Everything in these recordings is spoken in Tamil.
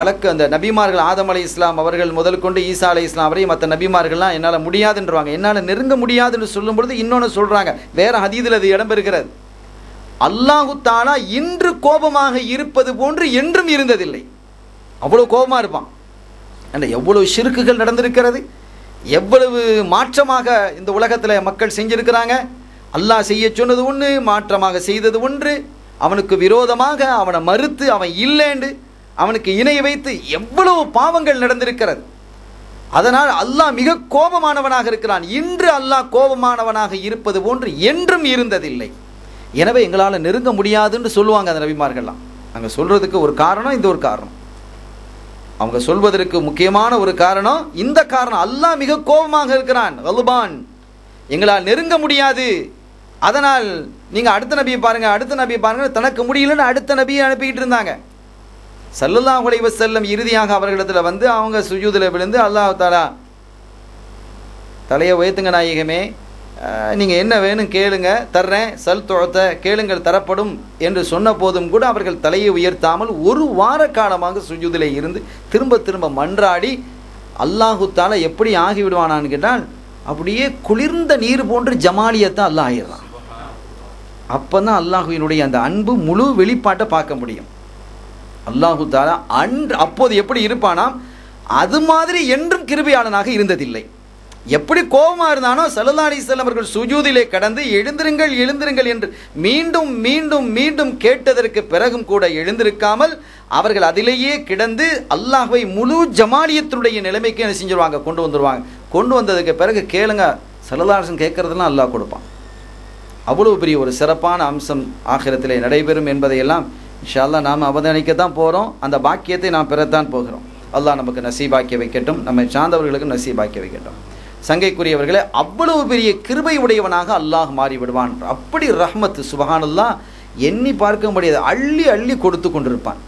வழக்கு அந்த நபிமார்கள் ஆதம் அலை இஸ்லாம் அவர்கள் முதல் கொண்டு ஈசா அலை இஸ்லாம் வரை மற்ற நபிமார்கள்லாம் என்னால் முடியாதுன்றவாங்க. என்னால் நெருங்க முடியாதுன்னு சொல்லும் பொழுது இன்னொன்று சொல்கிறாங்க வேற ஹதீதில் அது இடம்பெறுகிறது அல்லாஹு தாலா இன்று கோபமாக இருப்பது போன்று என்றும் இருந்ததில்லை. அவ்வளோ கோபமாக இருப்பான். அந்த எவ்வளவு சிறுக்குகள் நடந்திருக்கிறது. எவ்வளவு மாற்றமாக இந்த உலகத்தில் மக்கள் செஞ்சிருக்கிறாங்க. அல்லாஹ் செய்ய சொன்னது ஒன்று மாற்றமாக செய்தது ஒன்று. அவனுக்கு விரோதமாக அவனை மறுத்து அவன் இல்லைன்னு அவனுக்கு இணை வைத்து எவ்வளவு பாவங்கள் நடந்திருக்கிறது. அதனால் அல்லாஹ் மிக கோபமானவனாக இருக்கிறான். இன்று அல்லாஹ் கோபமானவனாக இருப்பது போன்று என்றும் இருந்ததில்லை. எனவே எங்களால் நெருங்க முடியாதுன்னு சொல்லுவாங்க அந்த நபிமார்கள்லாம். அங்கே சொல்கிறதுக்கு ஒரு காரணம் இந்த ஒரு காரணம். அவங்க சொல்வதற்கு முக்கியமான ஒரு காரணம் இந்த காரணம். அல்லாஹ் மிக கோபமாக இருக்கிறான். வலுபான் எங்களால் நெருங்க முடியாது. அதனால் நீங்கள் அடுத்த நபியை பாருங்கள் அடுத்த நபியை பாருங்கள் தனக்கு முடியலன்னு அடுத்த நபியை அனுப்பிக்கிட்டு இருந்தாங்க. சல்லல்லாஹு அலைஹி வஸல்லம் இறுதியாக அவர்களிடத்தில் வந்து அவங்க சுஜூதில் விழுந்து அல்லாஹ் தாலா தலையை உயர்த்துங்க நாயகமே. நீங்கள் என்ன வேணும் கேளுங்க தர்றேன். சல் தொழத்த கேளுங்கள் தரப்படும் என்று சொன்ன போதும் கூட அவர்கள் தலையை உயர்த்தாமல் ஒரு வார காலமாக சுஜூதிலே இருந்து திரும்ப திரும்ப மன்றாடி அல்லாஹுத்தால எப்படி ஆகிவிடுவானான்னு கேட்டால் அப்படியே குளிர்ந்த நீர் போன்று ஜமாலியத்தை அல்லாஹ் ஆயிடுறான். அப்போ தான் அல்லாஹுவினுடைய அந்த அன்பு முழு வெளிப்பாட்டை பார்க்க முடியும். அல்லாஹு தாலா அன்று அப்போது எப்படி இருப்பானாம்? அது மாதிரி என்றும் கிருபையாளனாக இருந்ததில்லை. எப்படி கோபமாக இருந்தானோ சல்லா அலிஸ்லாம் அவர்கள் சுஜூதிலே கடந்து எழுந்திருங்கள் எழுந்திருங்கள் என்று மீண்டும் மீண்டும் மீண்டும் கேட்டதற்கு பிறகும் கூட எழுந்திருக்காமல் அவர்கள் அதிலேயே கிடந்து அல்லாஹை முழு ஜமாலியத்தினுடைய நிலைமைக்கு என்ன செஞ்சிருவாங்க? கொண்டு வந்துடுவாங்க கொண்டு வந்ததுக்கு பிறகு கேளுங்க சல்லதாரசன் கேட்கறதெல்லாம் அல்லாஹ் கொடுப்பான். அவ்வளவு பெரிய ஒரு சிறப்பான அம்சம் ஆகிரத்திலே நடைபெறும் என்பதையெல்லாம் இன்ஷால்லா நாம் அவதானிக்க தான் போகிறோம் அந்த பாக்கியத்தை நாம் பெறத்தான் போகிறோம். அல்லாஹ் நமக்கு நசீபாக்கி வைக்கட்டும். நம்மை சார்ந்தவர்களுக்கு நசீபாக்கி வைக்கட்டும். சங்கைக்குரியவர்களே அவ்வளவு பெரிய கிருபை உடையவனாக அல்லாஹ் மாறிவிடுவான் அப்படி ரஹ்மத் சுபஹானல்லா எண்ணி பார்க்க முடியாது அள்ளி அள்ளி கொடுத்து கொண்டிருப்பான்.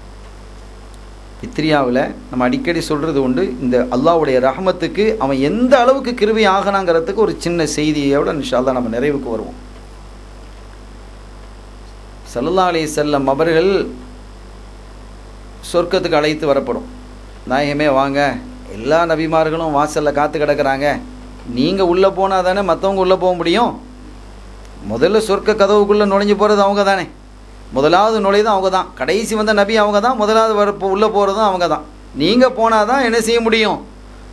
இத்திரியாவில் நம்ம அடிக்கடி சொல்கிறது உண்டு இந்த அல்லாஹ்வுடைய ரஹமத்துக்கு அவன் எந்த அளவுக்கு கிருபை ஆகனாங்கிறதுக்கு ஒரு சின்ன செய்தியோட இன்ஷால்லா நம்ம நிறைவுக்கு வருவோம். சல்லா அலி செல்லம் அவர்கள் சொர்க்கத்துக்கு அழைத்து வரப்படும். நாயகமே வாங்க. எல்லா நபிமார்களும் வாசலில் காத்து கிடக்கிறாங்க. நீங்கள் உள்ளே போனால் தானே மற்றவங்க உள்ளே போக முடியும்? முதல்ல சொர்க்க கதவுக்குள்ளே நுழைஞ்சு போகிறது அவங்க தானே. முதலாவது நுழையதும் அவங்க தான். கடைசி வந்த நபி அவங்க தான் முதலாவது வர உள்ளே போகிறதும் அவங்க தான். நீங்கள் போனால் தான் என்ன செய்ய முடியும்?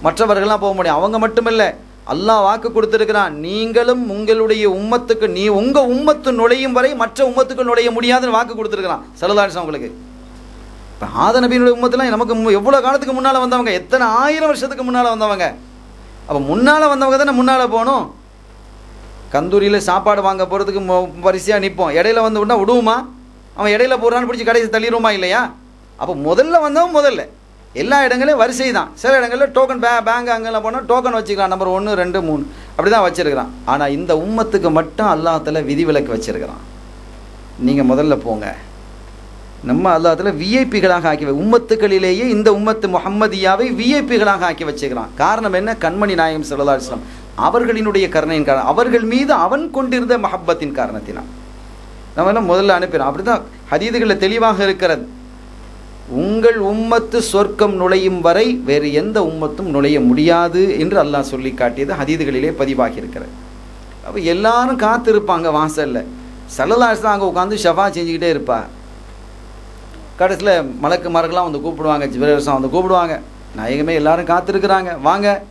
மற்றவர்கள்லாம் போக முடியும். அவங்க மட்டுமில்லை. அல்லாஹ் வாக்கு கொடுத்துருக்கிறான். நீங்களும் உங்களுடைய உம்மத்துக்கு நீ உங்கள் உம்மத்து நுழையும் வரை மற்ற உம்மத்துக்கு நுழைய முடியாதுன்னு வாக்கு கொடுத்துருக்கிறான். சலதாரிசம் உங்களுக்கு இப்போ ஆத நபியினுடைய உம்மத்துலாம் நமக்கு எவ்வளோ காலத்துக்கு முன்னால் வந்தவங்க? எத்தனை ஆயிரம் வருஷத்துக்கு முன்னால் வந்தவங்க? அப்போ முன்னால் வந்தவங்க தானே முன்னால் போகணும்? கந்தூரியில் சாப்பாடு வாங்க போகிறதுக்கு வரிசையாக நிற்போம் இடையில வந்து விட்டா விடுவோமா? அவன் இடையில போகிறான்னு பிடிச்சி கடைசி தள்ளிடுவோமா இல்லையா? அப்போ முதல்ல வந்தவன் முதல்ல. எல்லா இடங்களையும் வரிசை தான் சில இடங்களில் டோக்கன் பே பேங்க் அங்கெல்லாம் போனால் டோக்கன் வச்சுக்கலாம். நம்பர் ஒன்று ரெண்டு மூணு. அப்படி தான் வச்சுருக்கிறான். ஆனால் இந்த உம்மத்துக்கு மட்டும் அல்லாத்தில் விதிவிலக்கு வச்சுருக்கிறான். நீங்கள் முதல்ல போங்க. நம்ம அல்லாத்தில் விஐபிகளாக ஆக்கி உம்மத்துக்களிலேயே இந்த உம்மத்து முகம்மதியாவை விஐபிகளாக ஆக்கி வச்சுக்கிறான் காரணம் என்ன? கண்மணி நாயகம் சல்லா இஸ்லாம் அவர்களினுடைய கருணையின் காரணம். அவர்கள் மீது அவன் கொண்டிருந்த மஹப்பத்தின் காரணத்தினால். நம்ம முதல்ல அனுப்பிடுறோம் அப்படி தான் ஹதீதுகளில் தெளிவாக இருக்கிறது. உங்கள் உம்மத்து சொர்க்கம் நுழையும் வரை வேறு எந்த உம்மத்தும் நுழைய முடியாது என்று அல்லாஹ் சொல்லி காட்டியது ஹதீதுகளிலே பதிவாகி இருக்கிறது அப்போ எல்லாரும் காத்திருப்பாங்க வாசலில். தான் அங்கே உட்காந்து ஷஃபா செஞ்சுக்கிட்டே இருப்பா. கடைசியில் மலக்குமார்கள்லாம் வந்து கூப்பிடுவாங்க ஜிவரசம் வந்து கூப்பிடுவாங்க. நாயகமே எல்லாரும் காத்திருக்கிறாங்க வாங்க.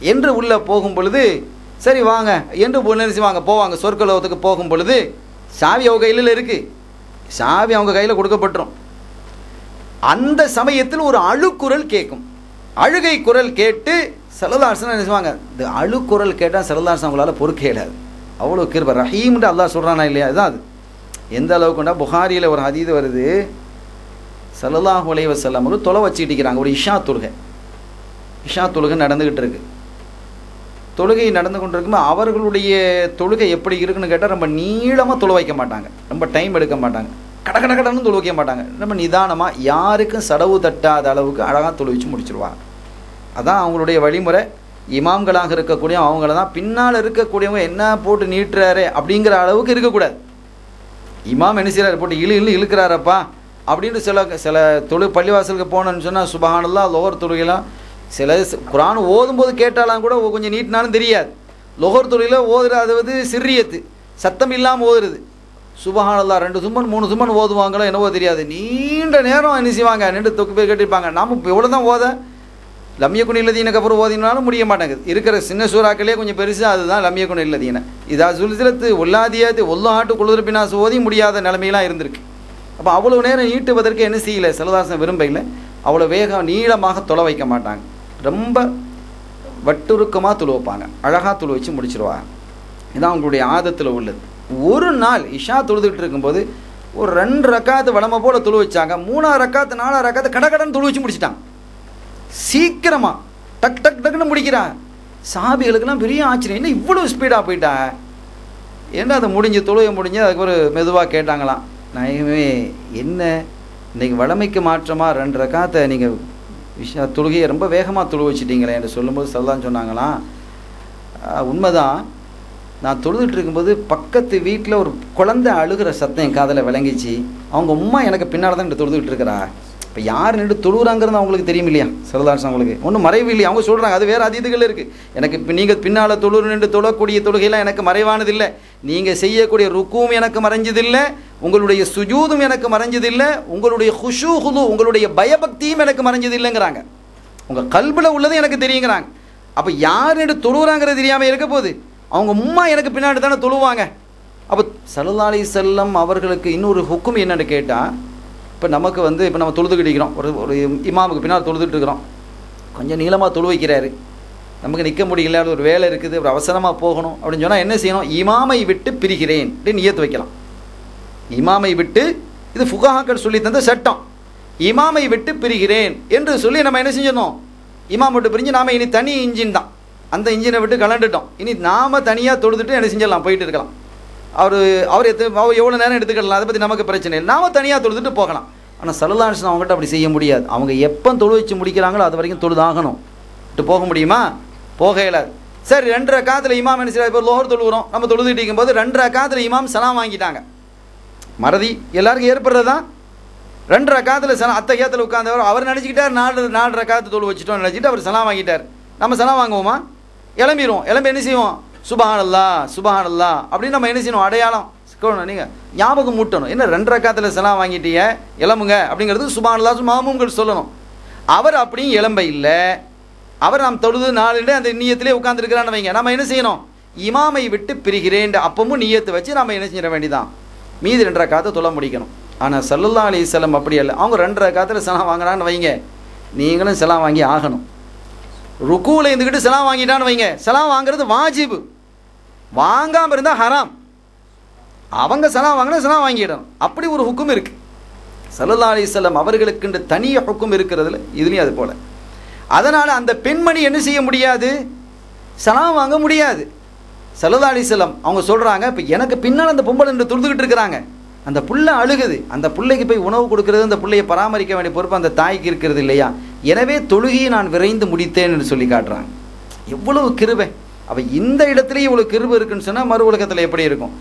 என்று உள்ளே போகும் பொழுது சரி வாங்க. என்று நினைச்சு வாங்க போவாங்க. சொற்கலோகத்துக்கு போகும் பொழுது சாவி அவங்க கையில் இருக்குது சாவி அவங்க கையில் கொடுக்கப்பட்டுரும். அந்த சமயத்தில் ஒரு அழுக்குரல் கேட்கும். அழுகை குரல் கேட்டு செலதாசன் நினைச்சுவாங்க இந்த அழுக்குரல் கேட்டால் செலதாசன் அவங்களால பொறுக்க இயலாது. அவ்வளோ கிருப. ரஹீம்னு அல்லாஹ் சொல்கிறானா இல்லையா? அதுதான் அது. எந்த அளவுக்குண்டா புகாரியில் ஒரு ஹதீது வருது. சல்லல்லாஹு உலைவ வஸல்லம் ஒரு தொலை வச்சுக்கிட்டு இருக்கிறாங்க. ஒரு இஷா தொழுகை. இஷா தொழுகை நடந்துக்கிட்டு இருக்கு. தொழுகை நடந்து கொண்டு இருக்கும்போது அவர்களுடைய தொழுகை எப்படி இருக்குன்னு கேட்டால் ரொம்ப நீளமாக தொலை வைக்க மாட்டாங்க. ரொம்ப டைம் எடுக்க மாட்டாங்க. கட கட கடன்னு தொழு மாட்டாங்க. ரொம்ப நிதானமாக யாருக்கும் சடவு தட்டாத அளவுக்கு அழகாக தொழுவிச்சு முடிச்சிருவாங்க. அதான் அவங்களுடைய வழிமுறை. இமாம்களாக இருக்கக்கூடிய அவங்கள தான் பின்னால் இருக்கக்கூடியவங்க என்ன போட்டு நீட்டுறாரு அப்படிங்கிற அளவுக்கு இருக்கக்கூடாது. இமாம் என்ன செய்கிறாரு போட்டு இழு இழு இழுக்கிறாரப்பா அப்படின்னு சில சில தொழு பள்ளிவாசலுக்கு போனோன்னு சொன்னால் சுபஹானல்லா லோகர் தொழுகைலாம் சில குரான் ஓதும்போது கேட்டாலாம் கூட கொஞ்சம் நீட்டினாலும் தெரியாது. லோகர் தொழிலில் ஓதுற அது வந்து சிறியத்து. சத்தம் இல்லாமல் ஓதுறது. சுபஹானல்லா ரெண்டு சும்மன் மூணு சும்மன் ஓதுவாங்களோ என்னவோ தெரியாது. நீண்ட நேரம் என்ன செய்வாங்க? நின்று தொக்கு பேர் கட்டிருப்பாங்க. நாம் இப்போ எவ்வளோ தான் ஓத? லம்ய குணி இல்லதீனுக்கு அப்புறம் ஓதினாலும் முடிய மாட்டேங்குது. இருக்கிற சின்ன சூறாக்களே கொஞ்சம் பெருசாக அதுதான் லம்ய குணி இல்லதீன. இதா சுல்சிலத்து ஒல்லாதியாத்து ஒல்லாட்டு குளிர்பினாசு ஓதி முடியாத நிலைமையெல்லாம் இருந்திருக்கு. அப்போ அவ்வளோ நேரம் ஈட்டுவதற்கு என்ன செய்யலை? சிலதாசன் விரும்பையில். அவ்வளோ வேகம் நீளமாக தொலை வைக்க மாட்டாங்க. ரொம்ப வட்டுருக்கமாக துளு வைப்பாங்க அழகாக துளு வச்சு முடிச்சிருவாங்க. இதான் அவங்களுடைய ஆதத்தில் உள்ளது. ஒரு நாள் இஷா தொழுதுகிட்டு இருக்கும்போது ஒரு ரெண்டு ரக்காத்து வளமை போல் துளு வச்சாங்க. மூணாவது ரக்காத்து நாலாவது ரக்காத்து கடகடன்னு துளு வச்சு முடிச்சிட்டான் சீக்கிரமாக டக் டக் டக்குன்னு முடிக்கிறா சாபிகளுக்கெல்லாம் பெரிய ஆச்சரியம். என்ன இவ்வளோ ஸ்பீடாக போயிட்டா? என்ன அதை முடிஞ்சு தொழுகை முடிஞ்சு அதுக்கு ஒரு மெதுவாக கேட்டாங்களாம். நயமே என்ன? இன்றைக்கி வளமைக்கு மாற்றமாக ரெண்டு ரக்காத்தை நீங்கள் விஷா தொழுகையை ரொம்ப வேகமாக தொழு வச்சிட்டீங்களே என்று சொல்லும்போது சொல்லலாம் சொன்னாங்களாம். உண்மைதான். நான் தொழுதுட்டு இருக்கும்போது பக்கத்து வீட்டில் ஒரு குழந்தை அழுகிற சத்தம் என் காதில் விளங்கிச்சு. அவங்க உம்மா எனக்கு பின்னால் தான் தொழுதுகிட்டு இருக்கிறா. இப்போ யார் நின்று தொழுகிறாங்கிறது அவங்களுக்கு தெரியும் இல்லையா சிறதாசன் அவங்களுக்கு. ஒன்றும் மறைவு இல்லையா அவங்க சொல்கிறாங்க அது வேறு அதீதுகள் இருக்குது எனக்கு இப்போ நீங்கள் பின்னால் தொழுறு நின்று தொழக்கூடிய தொழுகையெல்லாம் எனக்கு மறைவானதில்லை. நீங்கள் செய்யக்கூடிய ருக்கும் எனக்கு மறைஞ்சதில்லை. உங்களுடைய சுஜூதும் எனக்கு மறைஞ்சதில்லை. உங்களுடைய ஹுஷு உங்களுடைய பயபக்தியும் எனக்கு மறைஞ்சதில்லைங்கிறாங்க. உங்கள் கல்பில் உள்ளது எனக்கு தெரியுங்கிறாங்க. அப்போ யார் நின்று தொழுகிறாங்கிறது தெரியாமல் இருக்க போகுது? அவங்க உம்மா எனக்கு பின்னாடி தானே தொழுவாங்க. அப்போ சல்லல்லாஹு செல்லம் அவர்களுக்கு இன்னொரு ஹுக்கும் என்னென்னு கேட்டால் இப்போ நமக்கு வந்து இப்போ நம்ம தொழுதுகிட்டு இருக்கிறோம். ஒரு ஒரு இமாமுக்கு பின்னால் தொழுதுட்டு இருக்கிறோம். கொஞ்சம் நீளமாக தொழு வைக்கிறாரு. நமக்கு நிற்க முடியல ஒரு வேலை இருக்குது ஒரு அவசரமாக போகணும் அப்படின்னு சொன்னால் என்ன செய்யணும்? இமாமை விட்டு பிரிகிறேன் அப்படின்னு நியத்து வைக்கலாம். இமாமை விட்டு இது ஃபுகாக்கள் சொல்லி தந்த சட்டம். இமாமை விட்டு பிரிகிறேன் என்று சொல்லி நம்ம என்ன செஞ்சிடணும் இமாம் விட்டு பிரிஞ்சு நாம இனி தனி இன்ஜின் தான். அந்த இன்ஜினை விட்டு கலண்டுட்டோம். இனி நாம தனியாக தொழுதுட்டு என்ன செஞ்சிடலாம்? போயிட்டு இருக்கலாம். அவர் அவர் எத்து அவர் எவ்வளோ நேரம் எடுத்துக்கலாம் அதை பற்றி நமக்கு பிரச்சனை இல்லை. நாம தனியாக தொழுதுட்டு போகலாம். ஆனால் சலுலான்ஸ் அவங்ககிட்ட அப்படி செய்ய முடியாது. அவங்க எப்போ தொழு வச்சு முடிக்கிறாங்களோ அது வரைக்கும் தொழுதாகணும் விட்டு போக முடியுமா? போக இயலாது சரி ரெண்டரை காத்தில் இமாம் என்ன செய்யறாரு இப்போ லோகர் தொழுகிறோம் நம்ம தொழுதுட்டு இருக்கும்போது ரெண்டரை காத்துல இமாம் சலாம் வாங்கிட்டாங்க. மறதி. எல்லாருக்கும் ஏற்படுறது தான் ரெண்டரை காத்தில் சலாம் அத்தை கேத்தில் உட்காந்தவர் அவர் நினச்சிக்கிட்டார் நாலு நாலரை காத்து தொழு வச்சுட்டோம் நினச்சிட்டு அவர் சலாம் வாங்கிட்டார். நம்ம சலாம் வாங்குவோமா? இளம்பிடுவோம் இளம்பி என்ன செய்வோம்? சுபஹானல்லா சுபஹானல்லா. அப்படின்னு நம்ம என்ன செய்யணும்? அடையாளம் சிக்கணும். நீங்கள் ஞாபகம் மூட்டணும். என்ன ரெண்டரை காத்தில் செலாம் வாங்கிட்டீங்க? இளம்புங்க. அப்படிங்கிறது சுபஹானல்லா மாமுங்கள் சொல்லணும். அவர் அப்படியும் இளம்ப இல்லை. அவர் நாம் தொழுது நாலு அந்த நீயத்திலே உட்காந்துருக்கிறான்னு வைங்க. நம்ம என்ன செய்யணும்? இமாமை விட்டு பிரிகிறேன் அப்பவும் நீயத்தை வச்சு நம்ம என்ன செய்ய வேண்டிதான். மீதி ரெண்டரை காத்தை தொலை முடிக்கணும். ஆனால் சல்லுல்லா அலிசல்லம் அப்படி இல்லை அவங்க ரெண்டரை காத்தில் செலாம் வாங்குறான்னு வைங்க. நீங்களும் சலாம் வாங்கி ஆகணும். ருக்குவில் இருந்துக்கிட்டு செலாம் வாங்கிட்டான்னு வைங்க. சலாம் வாங்குறது வாஜிபு. வாங்காமல் இருந்தால் ஹராம். அவங்க சலாம் வாங்கினா செலாம் வாங்கிடணும். அப்படி ஒரு ஹுக்கும் இருக்குது சல்லல்லா அலிசல்லம் அவர்களுக்குண்டு தனிய ஹுக்கும் இருக்கிறதுல இதுலேயும் அது போல். அதனால் அந்த பெண்மணி என்ன செய்ய முடியாது? சலாம் வாங்க முடியாது. சல்லல்லா அலிசல்லம் அவங்க சொல்கிறாங்க இப்போ எனக்கு பின்னால் அந்த பொம்பளை என்று துழுதுகிட்டு இருக்கிறாங்க. அந்த புள்ள அழுகுது. அந்த பிள்ளைக்கு போய் உணவு கொடுக்கறது அந்த பிள்ளையை பராமரிக்க வேண்டிய பொறுப்பு அந்த தாய்க்கு இருக்கிறது இல்லையா? எனவே தொழுகையை நான் விரைந்து முடித்தேன்னு சொல்லி காட்டுறாங்க. எவ்வளவு கிருபை. அப்போ இந்த இடத்துலயே இவ்வளோ கிருபை இருக்குன்னு சொன்னால் மறு உலகத்தில் எப்படி இருக்கும்?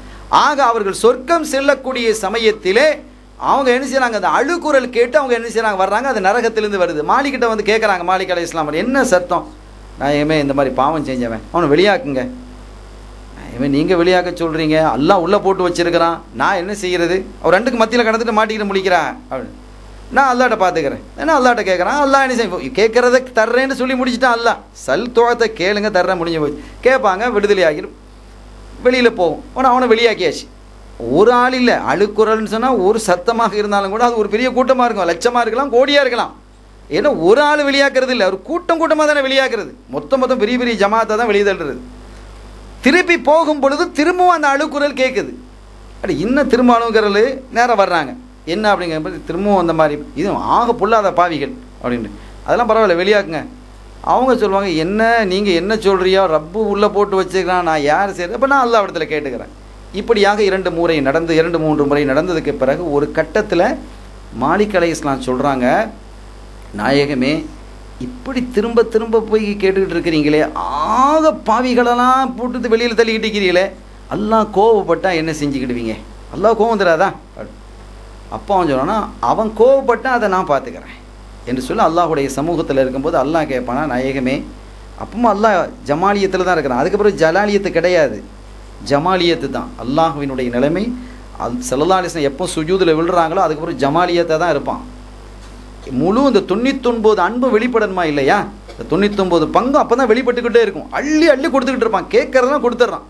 ஆக அவர்கள் சொர்க்கம் செல்லக்கூடிய சமயத்திலே அவங்க என்ன செய்கிறாங்க அந்த அழுக்குரல் கேட்டு அவங்க என்ன செய்கிறாங்க வர்றாங்க. அது நரகத்திலேருந்து வருது. மாலிக்கிட்ட வந்து கேட்குறாங்க மாலிக் அலை இஸ்லாம் என்ன சத்தம்? நான் ஏமே இந்த மாதிரி பாவம் செஞ்சவன். அவனை வெளியாக்குங்க. இவன் நீங்கள் வெளியாக்க சொல்கிறீங்க எல்லாம் உள்ளே போட்டு வச்சிருக்கிறான். நான் என்ன செய்கிறது அவர் ரெண்டுக்கு மத்தியில் கடந்துட்டு மாட்டிக்கிட்டு முடிக்கிறான் அப்படின்னு நான் அல்லாட்ட பார்த்துக்கிறேன் என்ன அல்லாட்ட கேட்குறான் அல்லா என்ன செய்ய கேட்குறத தர்றேன்னு சொல்லி முடிச்சுட்டான் அல்லா சல் தோகத்தை கேளுங்க தர்றேன் முடிஞ்சு போச்சு. கேட்பாங்க விடுதலை ஆகிடும் வெளியில் போகும் ஆனால் அவனை வெளியாக்கியாச்சு. ஒரு ஆள் இல்லை. அழுக்குறல்னு சொன்னால் ஒரு சத்தமாக இருந்தாலும் கூட அது ஒரு பெரிய கூட்டமாக இருக்கும். லட்சமாக இருக்கலாம் கோடியாக இருக்கலாம். ஏன்னா ஒரு ஆள் வெளியாக்குறது இல்லை. ஒரு கூட்டம் கூட்டமாக தானே வெளியாக்குறது. மொத்தம் மொத்தம் பெரிய பெரிய ஜமாத்தை தான் வெளியே தள்ளுறது. திருப்பி போகும் பொழுது திரும்பவும் அந்த அழுக்குரல் கேட்குது அப்படி இன்னும் திரும்ப அணுகுறல் நேரம் வர்றாங்க. என்ன அப்படிங்கிற திரும்பவும் அந்த மாதிரி இது ஆக பொல்லாத பாவிகள் அப்படின்ட்டு. அதெல்லாம் பரவாயில்ல வெளியாக்குங்க. அவங்க சொல்லுவாங்க என்ன நீங்கள் என்ன சொல்கிறியோ ரப்பு உள்ளே போட்டு வச்சுக்கிறான் நான் யார் சரி அப்போ நான் அல்லா இடத்துல கேட்டுக்கிறேன். இப்படியாக இரண்டு முறை நடந்து இரண்டு மூன்று முறை நடந்ததுக்கு பிறகு ஒரு கட்டத்தில் மாலிக் அலை இஸ்லாம் சொல்கிறாங்க நாயகமே இப்படி திரும்ப திரும்ப போய் கேட்டுக்கிட்டு இருக்கிறீங்களே ஆக பாவிகளெல்லாம் போட்டு வெளியில் தள்ளிக்கிட்டு இருக்கிறீங்களே எல்லாம் கோவப்பட்டா என்ன செஞ்சுக்கிடுவீங்க? எல்லாம் கோவம் தராதா அப்போ அவன் சொல்லணும்னா அவன் கோவப்பட்டால் அதை நான் பார்த்துக்கிறேன். என்று சொல்லி அல்லாஹுடைய சமூகத்தில் இருக்கும்போது அல்லாஹ் கேட்பானா நாயகமே அப்பவும் அல்லாஹ் ஜமாலியத்தில் தான் இருக்கிறான். அதுக்கப்புறம் ஜலாலியத்து கிடையாது. ஜமாலியத்து தான். அல்லாஹுவினுடைய நிலைமை அல் சல்லா அலிஸ்லாம் எப்போ சுஜூதில் விழுறாங்களோ அதுக்கப்புறம் ஜமாலியத்தை தான் இருப்பான். முழு இந்த தொண்ணூத்தொன்பது அன்பு வெளிப்படணுமா இல்லையா? இந்த தொண்ணூத்தொன்பது பங்கு அப்போ தான் வெளிப்பட்டுக்கிட்டே இருக்கும். அள்ளி அள்ளி கொடுத்துக்கிட்டு இருப்பான். கேட்கறதெல்லாம் கொடுத்துட்றான்.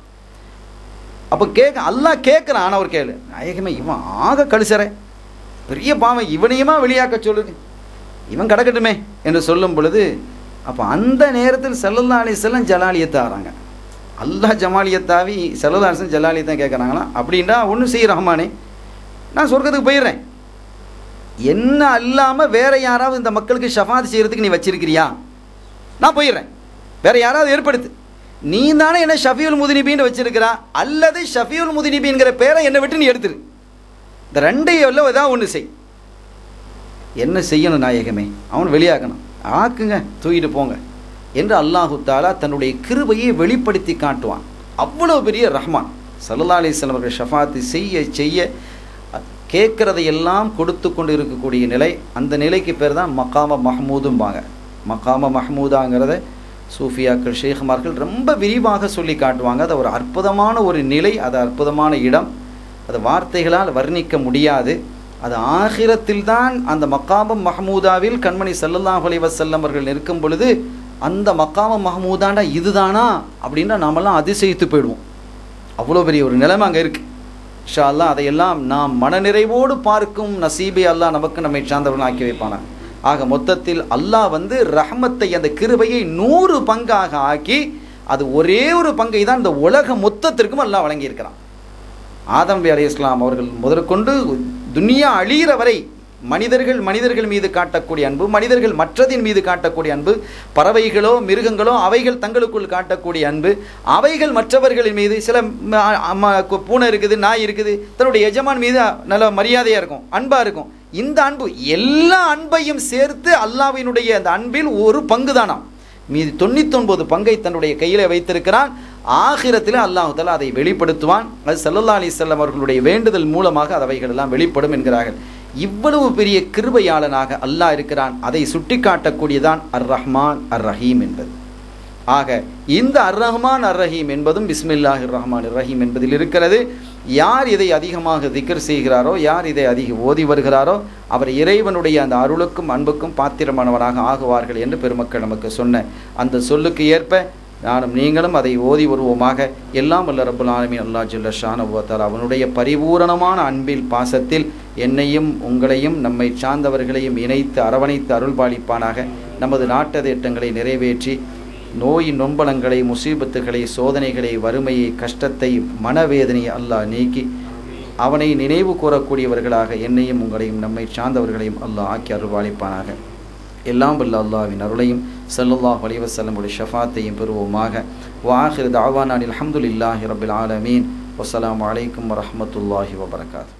அப்போ கேட்க எல்லாம் கேட்குறான். ஆனால் கேளு. நாயகமே இவன் ஆக கழிசறை பெரிய பாவம். இவனையுமா வெளியாக்க சொல்லுது. இவன் கிடக்கட்டுமே என்று சொல்லும் பொழுது அப்போ அந்த நேரத்தில் செல்லல்லா அலிசல்லாம் ஜலாலியத்தை ஆறாங்க. அல்லாஹ் ஜமாலியத்தாவி செல்லல்லா அலிசன் ஜலாலியத்தான் கேட்குறாங்களா அப்படின்னா ஒன்றும் செய்ய ரஹ்மானே. நான் சொர்க்கத்துக்கு போயிடுறேன். என்ன அல்லாமல் வேற யாராவது இந்த மக்களுக்கு ஷஃபாத் செய்கிறதுக்கு நீ வச்சிருக்கிறியா? நான் போயிடுறேன். வேற யாராவது ஏற்படுத்து. நீ தானே என்ன ஷஃபியுல் முதினிபின்னு வச்சிருக்கிறா? அல்லது ஷஃபியுல் முதினிபிங்கிற பேரை என்னை விட்டு நீ எடுத்துரு. இந்த ரெண்டையும் எல்லாம் ஏதாவது ஒன்று செய். என்ன செய்யணும் நாயகமே? அவன் வெளியாகணும். ஆக்குங்க தூக்கிட்டு போங்க. என்று அல்லாஹு தாலா தன்னுடைய கிருபையை வெளிப்படுத்தி காட்டுவான். அவ்வளோ பெரிய ரஹ்மான். சல்லா அலிஸ்லாம் அவர்கள் ஷஃபாத்து செய்ய செய்ய கேட்குறதையெல்லாம் கொடுத்து கொண்டு இருக்கக்கூடிய நிலை அந்த நிலைக்கு பேர் தான் மக்காம மஹமூதும்பாங்க. மக்காம மஹமூதாங்கிறத சூஃபியாக்கள் ஷேகுமார்கள் ரொம்ப விரிவாக சொல்லி காட்டுவாங்க. அது ஒரு அற்புதமான ஒரு நிலை அது அற்புதமான இடம். அது வார்த்தைகளால் வர்ணிக்க முடியாது. அது ஆகிரத்தில் தான் அந்த மக்காமம் மஹமூதாவில் கண்மணி சல்லல்லாஹ் அலைஹி அவர்கள் நிற்கும் பொழுது அந்த மக்காம மஹமூதாண்டா இதுதானா? அப்படின்னா நாமெல்லாம் அதிசயித்து போயிடுவோம். அவ்வளோ பெரிய ஒரு நிலைமை அங்கே இருக்குது ஷா அல்லாஹ் அதையெல்லாம் நாம் மனநிறைவோடு பார்க்கும் நசீபை அல்லாஹ் நமக்கு நம்மை சார்ந்தவர்கள் ஆக்கி வைப்பானா ஆக மொத்தத்தில் அல்லாஹ் வந்து ரஹமத்தை அந்த கிருபையை நூறு பங்காக ஆக்கி அது ஒரே ஒரு பங்கை தான் இந்த உலக மொத்தத்திற்கும் அல்லாஹ் வழங்கியிருக்கிறான். ஆதம்பி அலி இஸ்லாம் அவர்கள் முதற்கொண்டு துனியா அழிகிற வரை மனிதர்கள் மனிதர்கள் மீது காட்டக்கூடிய அன்பு மனிதர்கள் மற்றதின் மீது காட்டக்கூடிய அன்பு பறவைகளோ மிருகங்களோ அவைகள் தங்களுக்குள் காட்டக்கூடிய அன்பு அவைகள் மற்றவர்களின் மீது சில பூனை இருக்குது நாய் இருக்குது தன்னுடைய எஜமான் மீது நல்ல மரியாதையாக இருக்கும் அன்பாக இருக்கும். இந்த அன்பு எல்லா அன்பையும் சேர்த்து அல்லாவினுடைய அந்த அன்பில் ஒரு பங்கு தானாம் மீது தொண்ணூத்தொன்பது பங்கை தன்னுடைய கையில் வைத்திருக்கிறான். ஆகிரத்தில் அல்லாஹ் அதை வெளிப்படுத்துவான். அது சல்லல்லா அலிசல்லம் அவர்களுடைய வேண்டுதல் மூலமாக அவைகள் எல்லாம் வெளிப்படும் என்கிறார்கள். இவ்வளவு பெரிய கிருபையாளனாக அல்லாஹ் இருக்கிறான். அதை சுட்டிக்காட்டக்கூடியதான் அர் ரஹ்மான் அர் ரஹீம் என்பது. ஆக இந்த அர் ரஹ்மான் அர் ரஹீம் என்பதும் பிஸ்மில்லாஹிர் ரஹ்மான் ரஹீம் என்பதில் இருக்கிறது. யார் இதை அதிகமாக திகர் செய்கிறாரோ யார் இதை அதிக ஓதி வருகிறாரோ அவர் இறைவனுடைய அந்த அருளுக்கும் அன்புக்கும் பாத்திரமானவராக ஆகுவார்கள் என்று பெருமக்கள் நமக்கு சொன்ன அந்த சொல்லுக்கு ஏற்ப நானும் நீங்களும் அதை ஓதி வருவோமாக. எல்லாம் வல்ல ரப்புல் ஆலமீன். அல்லாஹ் ஜல்ல ஷானபுவத்தால் அவனுடைய பரிபூரணமான அன்பில் பாசத்தில் என்னையும் உங்களையும் நம்மை சார்ந்தவர்களையும் இணைத்து அரவணைத்து அருள்பாலிப்பானாக. நமது நாட்டதிட்டங்களை நிறைவேற்றி நோயின் நொம்பலங்களை முசீபத்துகளை சோதனைகளை வறுமையை கஷ்டத்தை மனவேதனையை அல்லாஹ் நீக்கி அவனை நினைவு கூறக்கூடியவர்களாக என்னையும் உங்களையும் நம்மை சார்ந்தவர்களையும் அல்லாஹ் ஆக்கி அருள்வாளிப்பானாக எல்லாம் வல்ல அல்லாவின் அருளையும் ஸல்லல்லாஹு அலைஹி ஷஃபாத்தையும் பெறுவோமாக. வாஹிர் தாவானான் அஹமதுல்லாஹி ரபில் ஆலமீன். வசலாம் வலைக்கம் வரமத்துல்லாஹி வபரகாத்